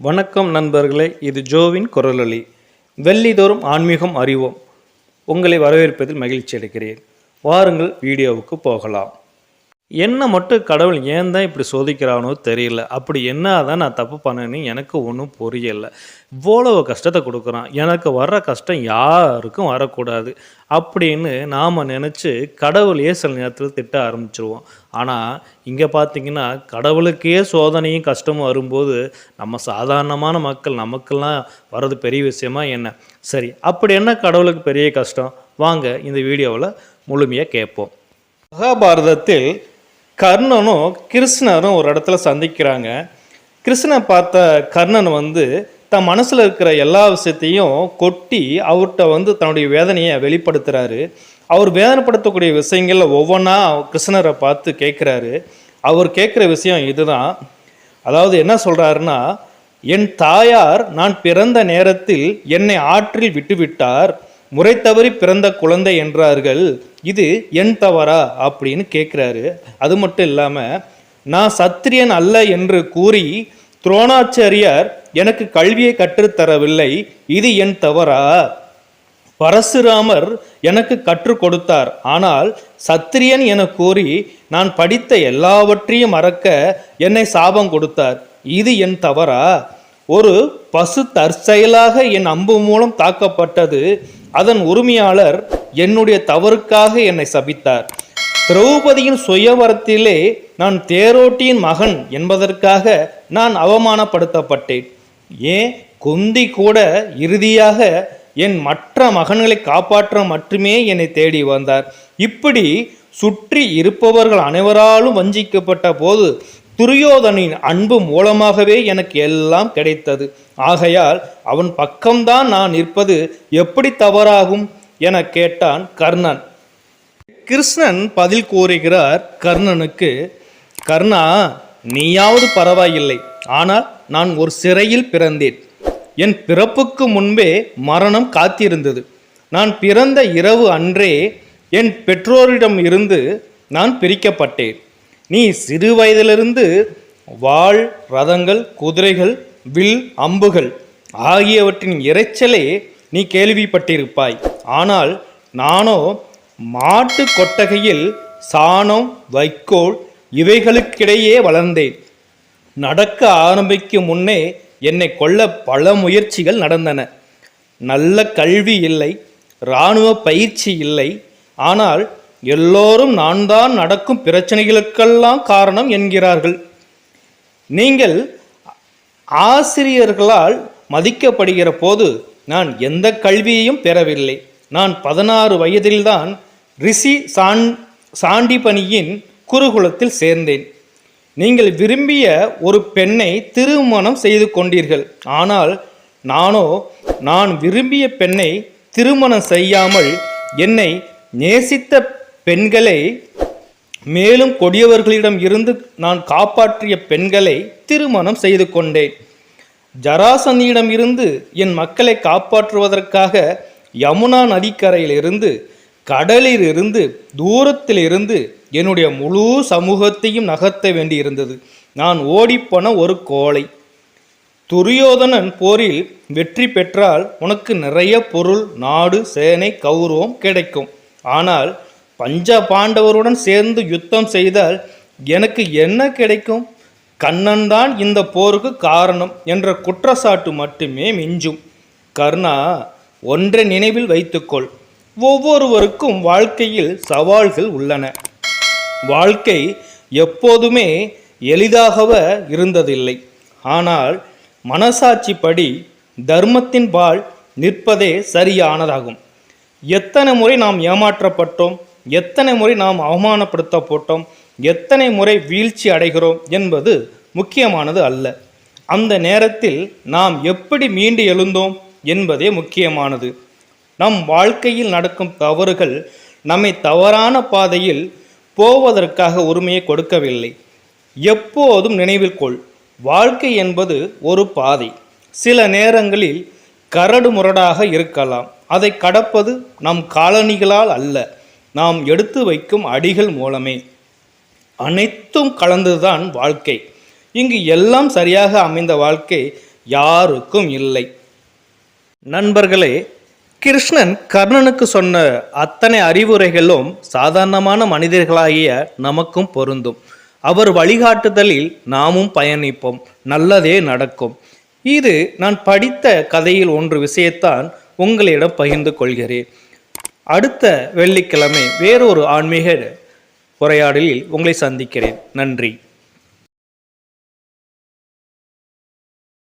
வணக்கம் நண்பர்களே இது ஜோவின் குரலொலி. வெள்ளிதோறும் ஆன்மீகம் அறிவோம். உங்களை வரவேற்பதில் மகிழ்ச்சி அடைகிறேன். வாருங்கள் வீடியோவுக்கு போகலாம். என்ன மட்டும் கடவுள் ஏன் தான் இப்படி சோதிக்கிறானோ தெரியல. அப்படி என்ன தான் நான் தப்பு பண்ணேன்னு எனக்கு ஒன்றும் புரியலை. இவ்வளவு கஷ்டத்தை கொடுக்குறான். எனக்கு வர்ற கஷ்டம் யாருக்கும் வரக்கூடாது. அப்படின்னு நாம் நினச்சி கடவுளையே சில நேரத்தில் திட்ட ஆரம்பிச்சிருவோம். ஆனால் இங்கே பார்த்தீங்கன்னா கடவுளுக்கே சோதனையும் கஷ்டமும் வரும்போது நம்ம சாதாரணமான மக்கள் நமக்கெல்லாம் வர்றது பெரிய விஷயமா என்ன? சரி அப்படி என்ன கடவுளுக்கு பெரிய கஷ்டம்? வாங்க இந்த வீடியோவில் முழுமையாக கேட்போம். மகாபாரதத்தில் கர்ணனும் கிருஷ்ணரும் ஒரு இடத்துல சந்திக்கிறாங்க. கிருஷ்ணனை பார்த்த கர்ணன் வந்து தன் மனசில் இருக்கிற எல்லா விஷயத்தையும் கொட்டி அவர்கிட்ட வந்து தன்னுடைய வேதனையை வெளிப்படுத்துகிறாரு அவர் வேதனைப்படுத்தக்கூடிய விஷயங்களில் ஒவ்வொன்றா கிருஷ்ணரை பார்த்து கேட்குறாரு அவர் கேட்குற விஷயம் இதுதான். அதாவது என்ன சொல்கிறாருன்னா என் தாயார் நான் பிறந்த நேரத்தில் என்னை ஆற்றில் விட்டுவிட்டார். முறை தவறி பிறந்த குழந்தை என்றார்கள். இது என் தவறா? அப்படின்னு கேட்குறாரு. அது மட்டும் இல்லாமல் நான் சத்திரியன் அல்ல என்று கூறி துரோணாச்சாரியார் எனக்கு கல்வியை கற்றுத்தரவில்லை. இது என் தவறா? பரசுராமர் எனக்கு கற்றுக் கொடுத்தார். ஆனால் சத்திரியன் என கூறி நான் படித்த எல்லாவற்றையும் மறக்க என்னை சாபம் கொடுத்தார். இது என் தவறா? ஒரு பசு தற்செயலாக என் அம்பு மூலம் தாக்கப்பட்டது. அதன் உரிமையாளர் என்னுடைய தவறுக்காக என்னை சபித்தார். திரௌபதியின் சுயவரத்திலே நான் தேரோட்டியின் மகன் என்பதற்காக நான் அவமானப்படுத்தப்பட்டேன். ஏன்? குந்தி கூட இறுதியாக என் மற்ற மகன்களை காப்பாற்ற மட்டுமே என்னை தேடி வந்தார். இப்படி சுற்றி இருப்பவர்கள் அனைவராலும் வஞ்சிக்கப்பட்ட போது துரியோதனின் அன்பு மூலமாகவே எனக்கு எல்லாம் கிடைத்தது. ஆகையால் அவன் பக்கம்தான் நான் நிற்பது எப்படி தவறாகும் என கேட்டான் கர்ணன். கிருஷ்ணன் பதில் கூறுகிறார் கர்ணனுக்கு கர்ணா நீயாவது பரவாயில்லை. ஆனால் நான் ஒரு சிறையில் பிறந்தேன். என் பிறப்புக்கு முன்பே மரணம் காத்திருந்தது. நான் பிறந்த இரவு அன்றே என் பெற்றோரிடம் இருந்து நான் பிரிக்கப்பட்டேன். நீ சிறு வயதிலிருந்து வாள் ரதங்கள் குதிரைகள் வில் அம்புகள் ஆகியவற்றின் இரைச்சலே நீ கேள்விப்பட்டிருப்பாய். ஆனால் நானோ மாட்டு கொட்டகையில் சாணம் வைக்கோல் இவைகளுக்கிடையே வளர்ந்தேன். நடக்க ஆரம்பிக்கும் முன்னே என்னை கொல்ல பல முயற்சிகள் நடந்தன. நல்ல கல்வி இல்லை இராணுவ பயிற்சி இல்லை ஆனால் எல்லோரும் நான் தான் நடக்கும் பிரச்சனைகளுக்கெல்லாம் காரணம் என்கிறார்கள். நீங்கள் ஆசிரியர்களால் மதிக்கப்படுகிற போது நான் எந்த கல்வியையும் பெறவில்லை. நான் பதினாறு வயதில்தான் ரிஷி சான் சாண்டிபனியின் குருகுலத்தில் சேர்ந்தேன். நீங்கள் விரும்பிய ஒரு பெண்ணை திருமணம் செய்து கொண்டீர்கள். ஆனால் நானோ நான் விரும்பிய பெண்ணை திருமணம் செய்யாமல் என்னை நேசித்த பெண்களை மேலும் கொடியவர்களிடம் இருந்து நான் காப்பாற்றிய பெண்களை திருமணம் செய்து கொண்டேன். ஜராசனியிடம் இருந்து என் மக்களை காப்பாற்றுவதற்காக யமுனா நதிக்கரையிலிருந்து கடலிலிருந்து தூரத்திலிருந்து என்னுடைய முழு சமூகத்தையும் நகர்த்த வேண்டியிருந்தது. நான் ஓடிப்போன ஒரு கோழை. துரியோதனன் போரில் வெற்றி பெற்றால் உனக்கு நிறைய பொருள் நாடு சேனை கௌரவம் கிடைக்கும். ஆனால் பஞ்ச பாண்டவருடன் சேர்ந்து யுத்தம் செய்தால் எனக்கு என்ன கிடைக்கும்? கண்ணன் தான் இந்த போருக்கு காரணம் என்ற குற்றச்சாட்டு மட்டுமே மிஞ்சும். கர்ணா ஒன்றை நினைவில் வைத்துக்கொள். ஒவ்வொருவருக்கும் வாழ்க்கையில் சவால்கள் உள்ளன. வாழ்க்கை எப்போதுமே எளிதாகவ இருந்ததில்லை. ஆனால் மனசாட்சிப்படி தர்மத்தின் பால் நிற்பதே சரியானதாகும். எத்தனை முறை நாம் ஏமாற்றப்பட்டோம்? எத்தனை முறை நாம் அவமானப்படுத்தப்பட்டோம் எத்தனை முறை வீழ்ச்சி அடைகிறோம் என்பது முக்கியமானது அல்ல. அந்த நேரத்தில் நாம் எப்படி மீண்டு எழுந்தோம் என்பதே முக்கியமானது. நம் வாழ்க்கையில் நடக்கும் தவறுகள் நம்மை தவறான பாதையில் போவதற்காக உரிமையை கொடுக்கவில்லை. எப்போதும் நினைவில் கொள் வாழ்க்கை என்பது ஒரு பாதை. சில நேரங்களில் கரடு முரடாக இருக்கலாம். அதை கடப்பது நம் காலணிகளால் அல்ல. நாம் எடுத்து வைக்கும் அடிகள் மூலமே. அனைத்தும் கலந்துதான் வாழ்க்கை. இங்கு எல்லாம் சரியாக அமைந்த வாழ்க்கை யாருக்கும் இல்லை. நண்பர்களே கிருஷ்ணன் கர்ணனுக்கு சொன்ன அத்தனை அறிவுரைகளும் சாதாரணமான மனிதர்களாகிய நமக்கும் பொருந்தும். அவர் வழிகாட்டுதலில் நாமும் பயணிப்போம். நல்லதே நடக்கும். இது நான் படித்த கதையில் ஒன்று விஷயத்தான் உங்களிடம் பகிர்ந்து கொள்கிறேன். அடுத்த வெள்ளிக்கிழமை வேறொரு ஆன்மீக உரையாடலில் உங்களை சந்திக்கிறேன். நன்றி.